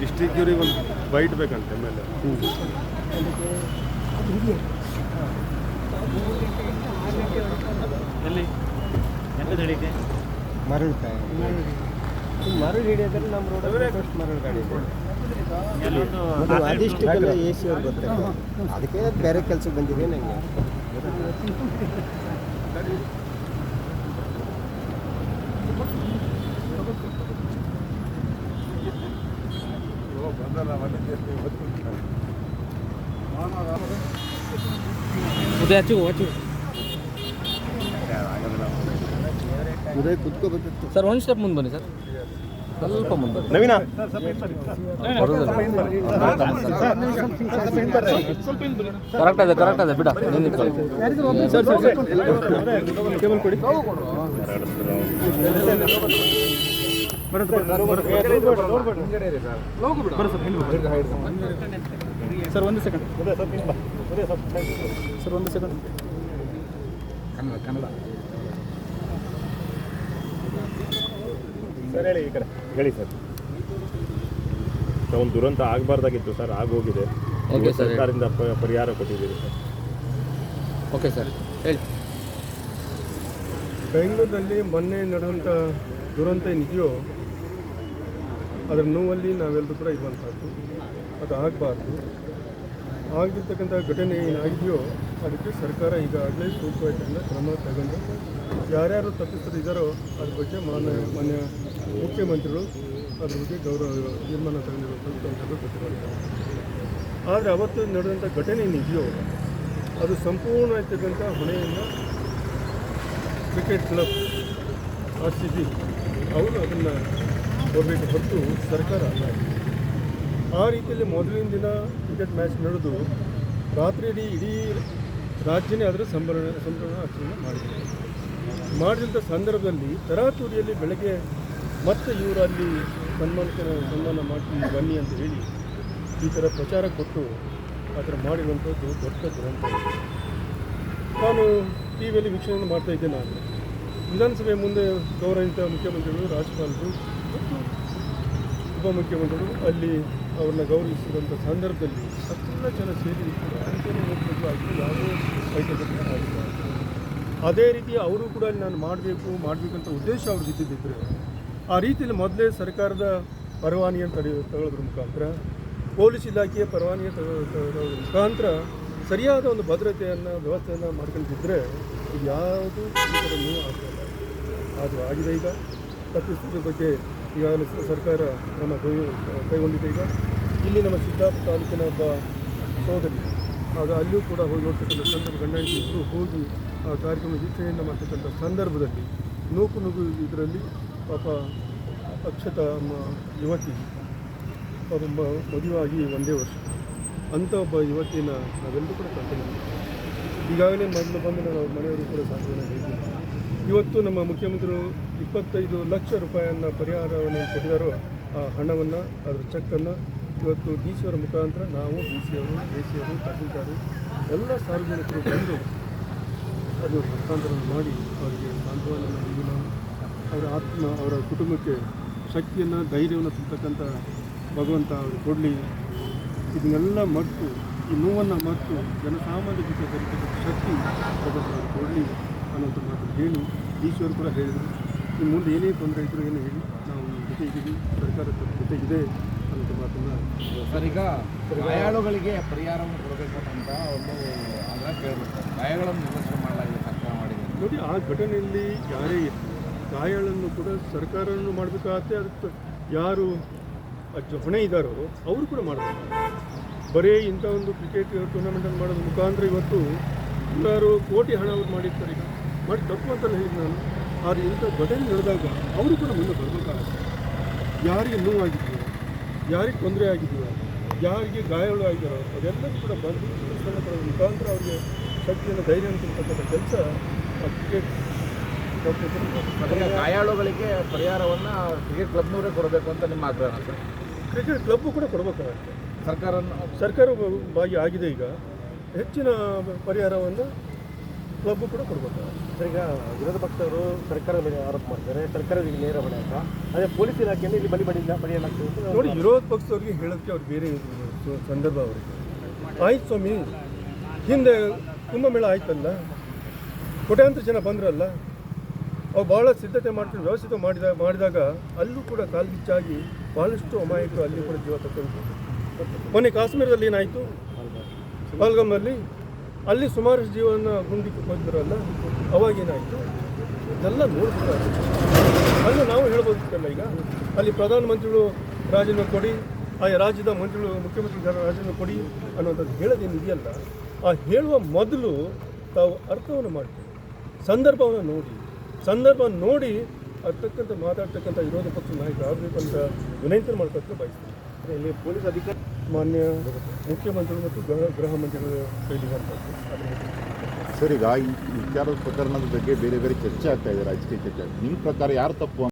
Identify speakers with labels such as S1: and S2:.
S1: District ಇವ್ರಿಗೆ ಒಂದು byte ಬೇಕಂತೆ ಮೇಲೆ
S2: ಎಲ್ಲಿ? ಎಂತ ನಡೀತೆ?
S3: ಮರಳು ಮರಳು ಹಿಡಿಯೋದ್ರೆ ನಮ್ಮ ರೋಡ್ ಫಸ್ಟ್ ಮರಳು ಗಾಡಿ ಇದೆ.
S2: ಎಲ್ಲೊಂದು
S3: ಅದು ಅದಿಷ್ಟಕ್ಕೆಲ್ಲ ಎ ಸಿ ಅವ್ರು ಬರ್ತಾರೆ ಅದಕ್ಕೆ ಬೇರೆ ಕೆಲಸಕ್ಕೆ ಬಂದಿದೆ ನನಗೆ
S2: ಉದಯ ಹಚ್ಚು ಹಚ್ಚು
S3: ಉದಯ ಕುತ್ಕೋಬೇಕಿತ್ತು
S2: ಸರ್ ಒಂದು ಸ್ಟೆಪ್ ಮುಂದೆ ಬನ್ನಿ ಸರ್ ಸ್ವಲ್ಪ ಮುಂದೆ ಬನ್ನಿ
S1: ನವೀನ
S2: ಕರೆಕ್ಟ್ ಇದೆ ಕರೆಕ್ಟ್ ಇದೆ ಬಿಡ ಸರ್ ಸರ್
S1: ಕೇಬಲ್ ಕೊಡಿ
S2: ಸರ್ ಒಂದು ಸೆಕೆಂಡ್ ಸರ್ ಒಂದು ಸೆಕೆಂಡ್ ಕನ್ನಡ ಕನ್ನಡ.
S1: ಸರ್ ಹೇಳಿ ಈ ಕಡೆ. ಹೇಳಿ ಸರ್. ಒಂದು ದುರಂತ ಆಗಬಾರ್ದಾಗಿತ್ತು ಸರ್ ಆಗೋಗಿದೆ.
S2: ಓಕೆ ಸರ್
S1: ಸರ್ಕಾರದಿಂದ ಪ- ಪರಿಹಾರ ಕೊಟ್ಟಿದ್ದೀರಿ ಸರ್.
S2: ಓಕೆ ಸರ್ ಹೇಳಿ.
S4: ಬೆಂಗಳೂರಿನಲ್ಲಿ ಮೊನ್ನೆ ನಡೆದಂಥ ದುರಂತ ಏನಿದೆಯೋ ಅದರ ನೋವಲ್ಲಿ ನಾವೆಲ್ಲರೂ ಕೂಡ ಇರುವಂಥದ್ದು. ಅದು ಆಗಬಾರ್ದು. ಆಗಿರ್ತಕ್ಕಂಥ ಘಟನೆ ಏನಾಗಿದೆಯೋ ಅದಕ್ಕೆ ಸರ್ಕಾರ ಈಗಾಗಲೇ ಸೂಕ್ತವಾದ ಕ್ರಮ ತಗೊಂಡು ಯಾರ್ಯಾರು ತಪ್ಪಿತರಿದ್ದಾರೋ ಅದ್ರ ಬಗ್ಗೆ ಮಾನ್ಯ ಮಾನ್ಯ ಮುಖ್ಯಮಂತ್ರಿಗಳು ಅದ್ರ ಬಗ್ಗೆ ಗೌರವ ತೀರ್ಮಾನ ತಗೊಂಡಿರುವಂಥದ್ದು ಗೊತ್ತಿರೋದಿಲ್ಲ. ಆದರೆ ಅವತ್ತು ನಡೆದಂಥ ಘಟನೆ ಏನಿದೆಯೋ ಅದು ಸಂಪೂರ್ಣ ಇರ್ತಕ್ಕಂಥ ಹೊಣೆಯನ್ನು cricket club R C B ಅವರು ಅದನ್ನು ಕೊಡಬೇಕು ಹೊರತು ಸರ್ಕಾರ ಅಲ್ಲ. ಆ ರೀತಿಯಲ್ಲಿ ಮೊದಲಿನ ದಿನ ಕ್ರಿಕೆಟ್ ಮ್ಯಾಚ್ ನಡೆದು ರಾತ್ರಿ ಇಡೀ ಇಡೀ ರಾಜ್ಯನೇ ಅದರ ಸಂಭ್ರಮ ಸಂಭ್ರಮ ಆಚರಣೆ ಮಾಡಿದ್ದಾರೆ ಮಾಡಿದಂಥ ಸಂದರ್ಭದಲ್ಲಿ ತರಾತುರಿಯಲ್ಲಿ ಬೆಳಗ್ಗೆ ಮತ್ತೆ ಇವರು ಅಲ್ಲಿ ಸನ್ಮಾನಕ್ಕೆ ಸನ್ಮಾನ ಮಾಡ್ತೀವಿ ಬನ್ನಿ ಅಂತ ಹೇಳಿ ಈ ಥರ ಪ್ರಚಾರ ಕೊಟ್ಟು ಆ ಥರ ಮಾಡಿರುವಂಥದ್ದು ದೊಡ್ಡ ದುರಂತ ನಾನು ಟಿ ವಿಯಲ್ಲಿ ವೀಕ್ಷಣೆ ಮಾಡ್ತಾ ಇದ್ದೇನೆ ನಾನು. ವಿಧಾನಸಭೆ ಮುಂದೆ ಗೌರವಿತ ಮುಖ್ಯಮಂತ್ರಿಗಳು, ರಾಜ್ಯಪಾಲರು ಮತ್ತು ಉಪಮುಖ್ಯಮಂತ್ರಿಗಳು ಅಲ್ಲಿ ಅವ್ರನ್ನ ಗೌರವಿಸಿದಂಥ ಸಂದರ್ಭದಲ್ಲಿ ಅಷ್ಟೆಲ್ಲ ಜನ ಸೇರಿ ಆಗಿ ಯಾವುದೇ ವೈದ್ಯಕತೆ ಆಗಿಲ್ಲ ಅದೇ ರೀತಿ ಅವರು ಕೂಡ ನಾನು ಮಾಡಬೇಕು ಮಾಡಬೇಕಂತ ಉದ್ದೇಶ ಅವ್ರಿಗೆ ಇದ್ದಿದ್ದಿದ್ರೆ, ಆ ರೀತಿಯಲ್ಲಿ ಮೊದಲೇ ಸರ್ಕಾರದ ಪರವಾನಿಯನ್ನು ತಡೆ ತಗೊಳ್ಳೋದ್ರ ಮುಖಾಂತರ, ಪೊಲೀಸ್ ಇಲಾಖೆಯ ಪರವಾನಿಗೆ ತಗೊಳ್ಳೋ- ತಗೊಳ್ಳೋದ್ರ ಮುಖಾಂತರ ಸರಿಯಾದ ಒಂದು ಭದ್ರತೆಯನ್ನು, ವ್ಯವಸ್ಥೆಯನ್ನು ಮಾಡ್ಕೊಂಡಿದ್ದರೆ ಇದು ಯಾವುದು ಆಗ್ತಾಯಿಲ್ಲ ಅದು ಆಗಿದೆ ಈಗ. ತಪ್ಪಿಸಿದ ಬಗ್ಗೆ ಈಗಾಗಲೇ ಸರ್ಕಾರ ನಮ್ಮ ಕೈ ಕೈಗೊಂಡಿದೆ ಈಗ. ಇಲ್ಲಿ ನಮ್ಮ ಸಿದ್ದಾಪುರ ತಾಲೂಕಿನ ಒಬ್ಬ ಸೋದರಿ. ಆಗ ಅಲ್ಲಿಯೂ ಕೂಡ ಹೋಗಿ ನೋಡ್ತಕ್ಕಂಥ ಸಂದರ್ಭ ಗಂಡ ಇಬ್ಬರು ಹೋಗಿ ಆ ಕಾರ್ಯಕ್ರಮ ವೀಕ್ಷಣೆಯನ್ನು ಮಾಡ್ತಕ್ಕಂಥ ಸಂದರ್ಭದಲ್ಲಿ ನೂಕು ನುಗು ಇದರಲ್ಲಿ ಪಾಪ ಅಕ್ಷತ ಯುವತಿ. ಪಾಪ ಮದುವಾಗಿ ಒಂದೇ ವರ್ಷ. ಅಂಥ ಒಬ್ಬ ಯುವತಿಯನ್ನು ನಾವೆಲ್ಲರೂ ಕೂಡ ಕಳ್ಕೊಂಡು ಈಗಾಗಲೇ ಮೊದಲು ಬಂದು ನಾವು ಮನೆಯವರು ಕೂಡ ಹೇಳಿದ್ದೀನಿ ಇವತ್ತು ನಮ್ಮ ಮುಖ್ಯಮಂತ್ರಿಗಳು ಇಪ್ಪತ್ತೈದು ಲಕ್ಷ ರೂಪಾಯಿಯನ್ನು ಪರಿಹಾರವನ್ನು ಕೊಟ್ಟಿದ್ದಾರೋ. ಆ ಹಣವನ್ನು, ಅದರ ಚೆಕ್ಕನ್ನು ಇವತ್ತು ಡಿ ಸಿ ಅವರ ಮುಖಾಂತರ ನಾವು ಡಿ ಸಿ ಅವರು, ಎ ಸಿ ಅವರು, ತಹಸೀಲ್ದಾರು, ಎಲ್ಲ ಸಾರ್ವಜನಿಕರು ಬಂದು ಅದು ಹಸ್ತಾಂತರ ಮಾಡಿ ಅವರಿಗೆ ಸಾಂತ್ವನ ನೀಡಿ ನಾವು ಅವರ ಆತ್ಮ, ಅವರ ಕುಟುಂಬಕ್ಕೆ ಶಕ್ತಿಯನ್ನು, ಧೈರ್ಯವನ್ನು ತುಂಬತಕ್ಕಂಥ ಭಗವಂತ ಅವರು ಕೊಡಲಿ. ಇದನ್ನೆಲ್ಲ ಮತ್ತು ಈ ನೋವನ್ನು ಮತ್ತು ಜನಸಾಮಾನ್ಯ ಜೊತೆ ಶಕ್ತಿ ಭಗವಂತ ಅವರು ಕೊಡಲಿ ಅನ್ನೋಂಥ ಮಾತು ಹೇಳಿ ಈಶ್ವರು ಕೂಡ ಹೇಳಿದರು. ಇನ್ನು ಮುಂದೆ ಏನೇ ತೊಂದರೆ ಇದ್ದರೂ ಏನು ಹೇಳಿ ನಾವು ಜೊತೆ ಇದ್ದೀವಿ ಸರ್ಕಾರದ ಜೊತೆಗಿದೆ ಅಂತ ಮಾತನ್ನು
S5: ಸರ್ ಈಗ ಗಾಯಾಳುಗಳಿಗೆ ಪರಿಹಾರವನ್ನು ಕೊಡಬೇಕು ಅಂತ ಒಂದು ಅದನ್ನ ಕೇಳಬೇಕು ಗಾಯಗಳನ್ನು ನಿರ್ಲಕ್ಷ್ಯ ಮಾಡಲಾಗಿದೆ ಸರ್ಕಾರ ಮಾಡಿದೆ.
S4: ನೋಡಿ ಆ ಘಟನೆಯಲ್ಲಿ ಯಾರೇ ಗಾಯಾಳನ್ನು ಕೂಡ ಸರ್ಕಾರವನ್ನು ಮಾಡಬೇಕಾಗತ್ತೆ ಅದಕ್ಕೆ ಯಾರು ಅಜ್ಜ ಹೊಣೆ ಇದ್ದಾರೋ ಅವರು ಕೂಡ ಮಾಡಬೇಕು. ಬರೀ ಇಂಥ ಒಂದು ಕ್ರಿಕೆಟ್ ಟೂರ್ನಮೆಂಟನ್ನು ಮಾಡೋದ್ರ ಮುಖಾಂತರ ಇವತ್ತು ನೂರಾರು ಕೋಟಿ ಹಣ ಅವ್ರು ಮಾಡಿರ್ತಾರೆ ಈಗ. ಮಾಡಿ ತಪ್ಪು ಅಂತಲ್ಲ ಹೇಳಿ ನಾನು ಆದರೆ ಇಂಥ ಘಟನೆ ನಡೆದಾಗ ಅವರು ಕೂಡ ಮುಂದೆ ಬರಬೇಕಾಗುತ್ತೆ. ಯಾರಿಗೆ ನೋವಾಗಿದೆಯೋ ಯಾರಿಗೆ ತೊಂದರೆ ಆಗಿದೆಯೋ ಯಾರಿಗೆ ಗಾಯಗಳು ಆಗಿರೋ ಅದೆಲ್ಲರೂ ಕೂಡ ಬಂದು ಕೊಡೋದ್ರ ಮುಖಾಂತರ ಅವರಿಗೆ ಶಕ್ತಿಯನ್ನು ಧೈರ್ಯ ಅಂತಿರ್ತಕ್ಕಂಥ ಕೆಲಸ ಅದಕ್ಕೆ ಕ್ರಿಕೆಟ್
S5: ಗಾಯಾಳುಗಳಿಗೆ ಪರಿಹಾರವನ್ನು ಕ್ರಿಕೆಟ್ ಕ್ಲಬ್ನವರೇ ಕೊಡಬೇಕು ಅಂತ ನಿಮ್ಮ ಆಗ್ರಹ ಸರ್?
S4: ಕ್ರಿಕೆಟ್ ಕ್ಲಬ್ಬು ಕೂಡ ಕೊಡಬೇಕಾಗುತ್ತೆ.
S5: ಸರ್ಕಾರ
S4: ಸರ್ಕಾರ ಭಾಗಿ ಆಗಿದೆ ಈಗ. ಹೆಚ್ಚಿನ ಪರಿಹಾರವನ್ನು ಕ್ಲಬ್ಬು ಕೂಡ ಕೊಡಬೇಕಾಗತ್ತೆ.
S3: ಸರ್ ಈಗ ವಿರೋಧ ಪಕ್ಷದವರು ಸರ್ಕಾರದ ಮೇಲೆ ಆರೋಪ ಮಾಡ್ತಾರೆ ಸರ್ಕಾರದ ನೇರ ಹೊಣೆ ಅಂತ. ಅದೇ ಪೊಲೀಸ್ ಇಲಾಖೆಯಲ್ಲಿ ಇಲ್ಲಿ ಬಲಿ ಬಡಿ ಬಡಿಯಲಾಗ್ತದೆ
S4: ನೋಡಿ ವಿರೋಧ ಪಕ್ಷದವ್ರಿಗೆ ಹೇಳೋಕ್ಕೆ ಅವ್ರು ಬೇರೆ ಸಂದರ್ಭ ಅವರಿಗೆ. ಆಯ್ತು ಸ್ವಾಮಿ ಹಿಂದೆ ಕುಂಭಮೇಳ ಆಯ್ತಲ್ಲ ಕೋಟ್ಯಾಂತರ ಜನ ಬಂದ್ರಲ್ಲ ಅವು ಭಾಳ ಸಿದ್ಧತೆ ಮಾಡ್ಕೊಂಡು ವ್ಯವಸ್ಥಿತ ಮಾಡಿದ ಮಾಡಿದಾಗ ಅಲ್ಲೂ ಕೂಡ ಕಾಲ್ಗಿಚ್ಚಾಗಿ ಭಾಳಷ್ಟು ಅಮಾಯಕರು ಅಲ್ಲಿ ಕೂಡ ಜೀವ ತಗೊಂಡು ಮೊನ್ನೆ ಕಾಶ್ಮೀರದಲ್ಲಿ ಏನಾಯಿತು? ಪಾಲ್ಗಮ್ನಲ್ಲಿ ಅಲ್ಲಿ ಸುಮಾರು ಜೀವನ ಗುಂಡಿಕ್ಕೆ ಹೋದ್ರಲ್ಲ ಅವಾಗೇನಾಯಿತು. ಇದೆಲ್ಲ ನೋಡ್ತಾರೆ ಅಲ್ಲಿ ನಾವು ಹೇಳ್ಬೋದಿತ್ತಲ್ಲ ಈಗ ಅಲ್ಲಿ ಪ್ರಧಾನಮಂತ್ರಿಗಳು ರಾಜೀನಾಮೆ ಕೊಡಿ ಆ ರಾಜ್ಯದ ಮಂತ್ರಿಗಳು ಮುಖ್ಯಮಂತ್ರಿಗಳ ರಾಜೀನಾಮೆ ಕೊಡಿ ಅನ್ನೋಂಥದ್ದು ಹೇಳೋದೇನು ಇದೆಯಲ್ಲ ಆ ಹೇಳುವ ಮೊದಲು ತಾವು ಅರ್ಥವನ್ನು ಮಾಡ್ತೀವಿ. ಸಂದರ್ಭವನ್ನು ನೋಡಿ. ಸಂದರ್ಭ ನೋಡಿ ಅದಕ್ಕಂತ ಮಾತಾಡ್ತಕ್ಕಂಥ ವಿರೋಧ ಪಕ್ಷ ನಾಯಕರು ಆಗಬೇಕು ಅಂತ ವಿನಂತಿ ಮಾಡ್ಕೊಳ್ತಾ ಬಯಸ್ತೀನಿ.
S3: ಇಲ್ಲಿ ಪೊಲೀಸ್ ಅಧಿಕಾರಿ
S4: ಮಾನ್ಯ ಮುಖ್ಯಮಂತ್ರಿಗಳು ಮತ್ತು ಗೃಹ ಗೃಹ ಮಂತ್ರಿಗಳು ಬಗ್ಗೆ
S6: ಸರ್, ಈಗ ಈ ವಿಚಾರದ ಪ್ರಕರಣದ ಬಗ್ಗೆ ಬೇರೆ ಬೇರೆ ಚರ್ಚೆ ಆಗ್ತಾ ಇದೆ, ರಾಜಕೀಯ ಚರ್ಚೆ ನಿಮ್ಮ ಪ್ರಕಾರ ಯಾರು ತಪ್ಪು